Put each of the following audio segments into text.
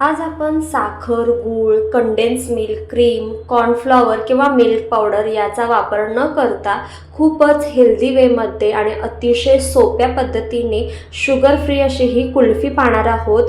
आज आपण साखर गूळ कंडेन्स मिल्क क्रीम कॉर्नफ्लॉवर किंवा मिल्क पावडर याचा वापर न करता खूपच हेल्दी वेमध्ये आणि अतिशय सोप्या पद्धतीने शुगर फ्री अशी ही कुल्फी पाहणार आहोत.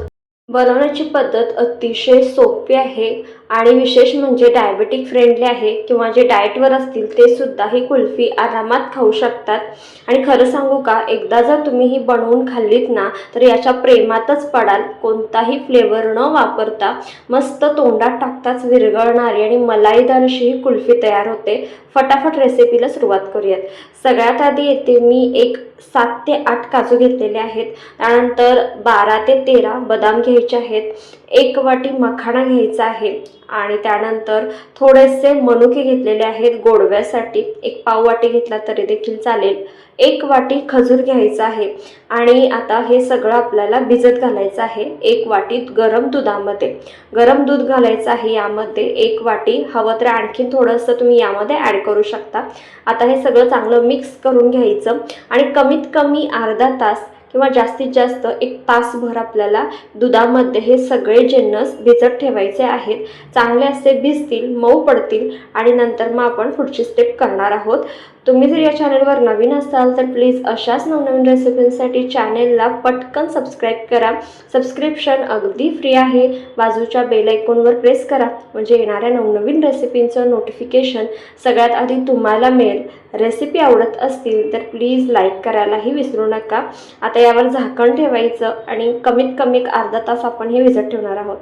बनवण्याची पद्धत अतिशय सोपी आहे. आणि विशेष म्हणजे डायबेटिक फ्रेंडली आहे किंवा जे डाएटवर असतील ते सुद्धा ही कुल्फी आरामात खाऊ शकतात. आणि खरं सांगू का एकदा जर तुम्ही ही बनवून खाल्लीत ना तर याच्या प्रेमातच पडाल. कोणताही फ्लेवर न वापरता मस्त तोंडात टाकताच विरघळणारी आणि मलाईदार अशी ही कुल्फी तयार होते. फटाफट रेसिपीला सुरुवात करूयात. सगळ्यात आधी येते मी एक सात ते आठ काजू घेतलेले आहेत. त्यानंतर बारा ते तेरा बदाम घ्यायचे आहेत. एक वाटी मखाणा घ्यायचा आहे. आणि त्यानंतर थोडेसे मनुके घेतलेले आहेत. गोडव्यासाठी एक पाव वाटी घेतला तरी देखील चालेल. एक वाटी खजूर घ्यायचा आहे. आणि आता हे सगळं आपल्याला भिजत घालायचं आहे. एक वाटीत गरम दुधामध्ये. गरम दूध घालायचं आहे यामध्ये. एक वाटी हवं तर आणखीन थोडंसं तुम्ही यामध्ये ॲड करू शकता. आता हे सगळं चांगलं मिक्स करून घ्यायचं. आणि कमीत कमी अर्धा तास किंवा जास्तीत जास्त एक तासभर आपल्याला दुधामध्ये हे सगळे जिन्नस भिजत ठेवायचे आहेत चांगले असे भिजतील मऊ पडतील आणि नंतर मग आपण पुढची स्टेप करणार आहोत. तुम्ही जर या चॅनलवर नवीन असाल तर प्लीज अशाच नवनवीन रेसिपींसाठी चॅनेलला पटकन सबस्क्राईब करा. सबस्क्रिप्शन अगदी फ्री आहे. बाजूच्या बेल आयकॉनवर प्रेस करा. म्हणजे येणाऱ्या नवनवीन रेसिपींचं नोटिफिकेशन सगळ्यात आधी तुम्हाला मिळेल. रेसिपी आवडत असतील तर प्लीज लाईक करायलाही विसरू नका. आता यावर झाकण ठेवायचं आणि कमीत कमी अर्धा तास आपण हे भिजत ठेवणार आहोत.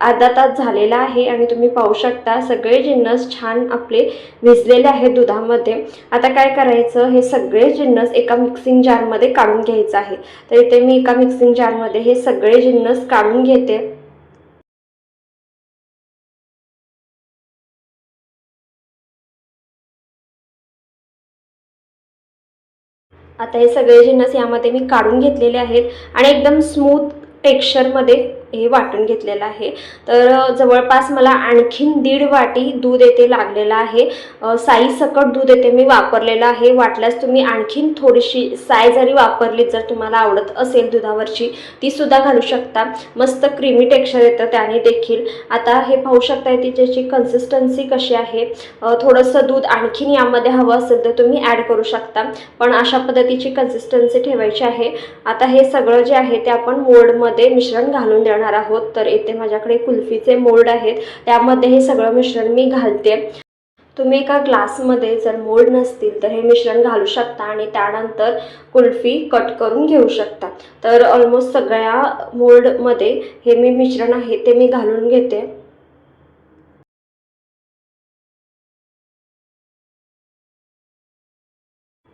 अर्धा तास झालेला आहे आणि तुम्ही पाहू शकता सगळे जिन्नस छान आपले भिजलेले आहेत दुधामध्ये. आता काय करायचं हे सगळे जिन्नस एका मिक्सिंग जारमध्ये काढून घ्यायचं आहे. तर इथे मी एका मिक्सिंग जारमध्ये हे सगळे जिन्नस काढून घेते. आता हे सगळे जिन्नस यामध्ये मी काढून घेतलेले आहेत. आणि एकदम स्मूथ टेक्स्चरमध्ये हे वाटून घेतलेलं आहे. तर जवळपास मला आणखीन दीड वाटी दूध येथे लागलेलं आहे. साई सकट दूध येथे मी वापरलेलं आहे. वाटल्यास तुम्ही आणखीन थोडीशी साय जरी वापरली जर तुम्हाला आवडत असेल दुधावरची ती सुद्धा घालू शकता. मस्त क्रीमी टेक्स्चर येतं त्याने देखील. आता हे पाहू शकता तिच्याची त्याची कन्सिस्टन्सी कशी आहे. थोडंसं दूध आणखीन यामध्ये हवं असेल तर तुम्ही ॲड करू शकता. पण अशा पद्धतीची कन्सिस्टन्सी ठेवायची आहे. आता हे सगळं जे आहे ते आपण मोल्डमध्ये मिश्रण घालून देणार आहोत तर इथे माझ्याकडे कुल्फीचे मोल्ड आहेत. त्यामध्ये हे सगळं मिश्रण मी घालते. तुम्ही एका ग्लासमध्ये जर मोल्ड नसतील तर हे मिश्रण घालू शकता आणि त्यानंतर कुल्फी कट करून घेऊ शकता. तर ऑलमोस्ट सगळ्या मोल्डमध्ये हे मी मिश्रण आहे ते मी घालून घेते.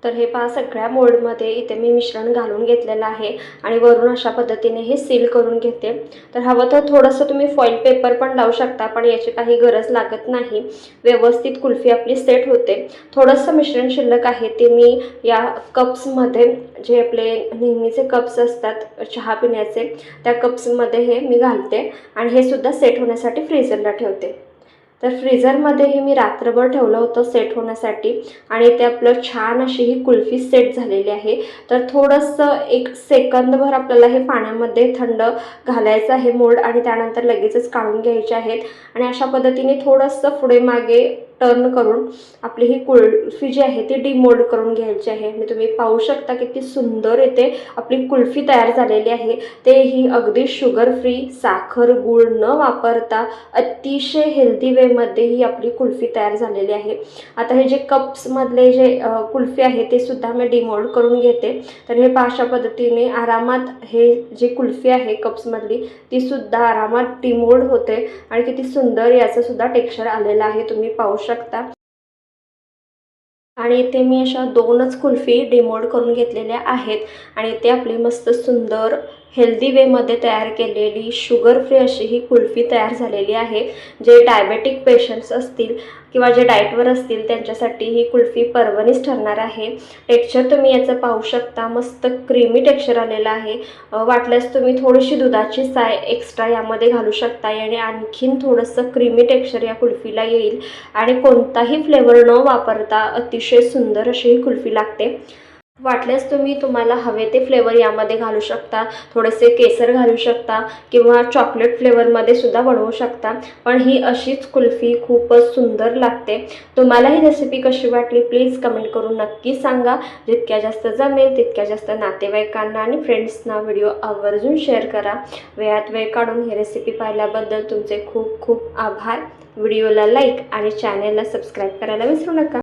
तर हे पहा सगळ्या मोल्डमध्ये इथे मी मिश्रण घालून घेतलेलं आहे आणि वरून अशा पद्धतीने हे सील करून घेते. तर हवं तर थोडंसं तुम्ही फॉईल पेपर पण लावू शकता पण याची काही गरज लागत नाही. व्यवस्थित कुल्फी आपली सेट होते. थोडंसं मिश्रण शिल्लक आहे ते मी या कप्समध्ये जे आपले नेहमीचे कप्स असतात चहा पिण्याचे त्या कप्समध्ये हे मी घालते आणि हे सुद्धा सेट होण्यासाठी फ्रीजरला ठेवते. तर फ्रीझरमध्ये हे मी रात्रभर ठेवलं होतं सेट होण्यासाठी आणि ते आपलं छान अशी ही कुल्फी सेट झालेली आहे. तर थोडंसं एक सेकंदभर आपल्याला हे पाण्यामध्ये थंड घालायचं आहे मोड आणि त्यानंतर लगेचच काढून घ्यायचे आहेत. आणि अशा पद्धतीने थोडंसं पुढे मागे टर्न करून आपली ही कुल्फी जी आहे ती डिमोल्ड करून घ्यायची आहे. आणि तुम्ही पाहू शकता किती सुंदर येते आपली कुल्फी तयार झालेली आहे. ते ही अगदी शुगर फ्री साखर गूळ न वापरता अतिशय हेल्दी वेमध्ये ही आपली कुल्फी तयार झालेली आहे. आता हे जे कप्समधले जे कुल्फी आहे ते सुद्धा मी डिमोल्ड करून घेते. तर हे पाशा अशा पद्धतीने आरामात हे जी कुल्फी आहे कप्समधली ती सुद्धा आरामात डिमोल्ड होते. आणि किती सुंदर याचं सुद्धा टेक्स्चर आलेलं आहे. तुम्ही पाहू शकता आणि इथे मी अशा दोनच कुल्फी डिमोल्ड करून घेतलेल्या आहेत. आणि ते आपली मस्त सुंदर हेल्दी वेमध्ये तयार केलेली शुगर फ्री अशी ही कुल्फी तयार झालेली आहे. जे डायबेटिक पेशंट्स असतील किंवा जे डाएटवर असतील त्यांच्यासाठी ही कुल्फी पर्वणीच ठरणार आहे. टेक्स्चर तुम्ही याचं पाहू शकता. मस्त क्रीमी टेक्स्चर आलेलं आहे. वाटल्यास तुम्ही थोडीशी दुधाची साय एक्स्ट्रा यामध्ये घालू शकता आणि आणखीन थोडंसं क्रीमी टेक्स्चर या कुल्फीला येईल. आणि कोणताही फ्लेवर न वापरता अतिशय सुंदर अशी ही कुल्फी लागते. वाटल्यास तुम्ही तुम्हाला हवे ते फ्लेवर यामध्ये घालू शकता. थोडेसे केसर घालू शकता किंवा चॉकलेट फ्लेवरमध्ये सुद्धा बनवू शकता. पण ही अशीच कुल्फी खूपच सुंदर लागते. तुम्हाला ही रेसिपी कशी वाटली प्लीज कमेंट करून नक्की सांगा. जितक्या जास्त जमेल तितक्या जास्त नातेवाईकांना आणि फ्रेंड्सना व्हिडिओ आवर्जून शेअर करा. वेळात वेळ काढून ही रेसिपी पाहिल्याबद्दल तुमचे खूप खूप आभार. व्हिडिओला लाईक आणि चॅनेलला सबस्क्राईब करायला विसरू नका.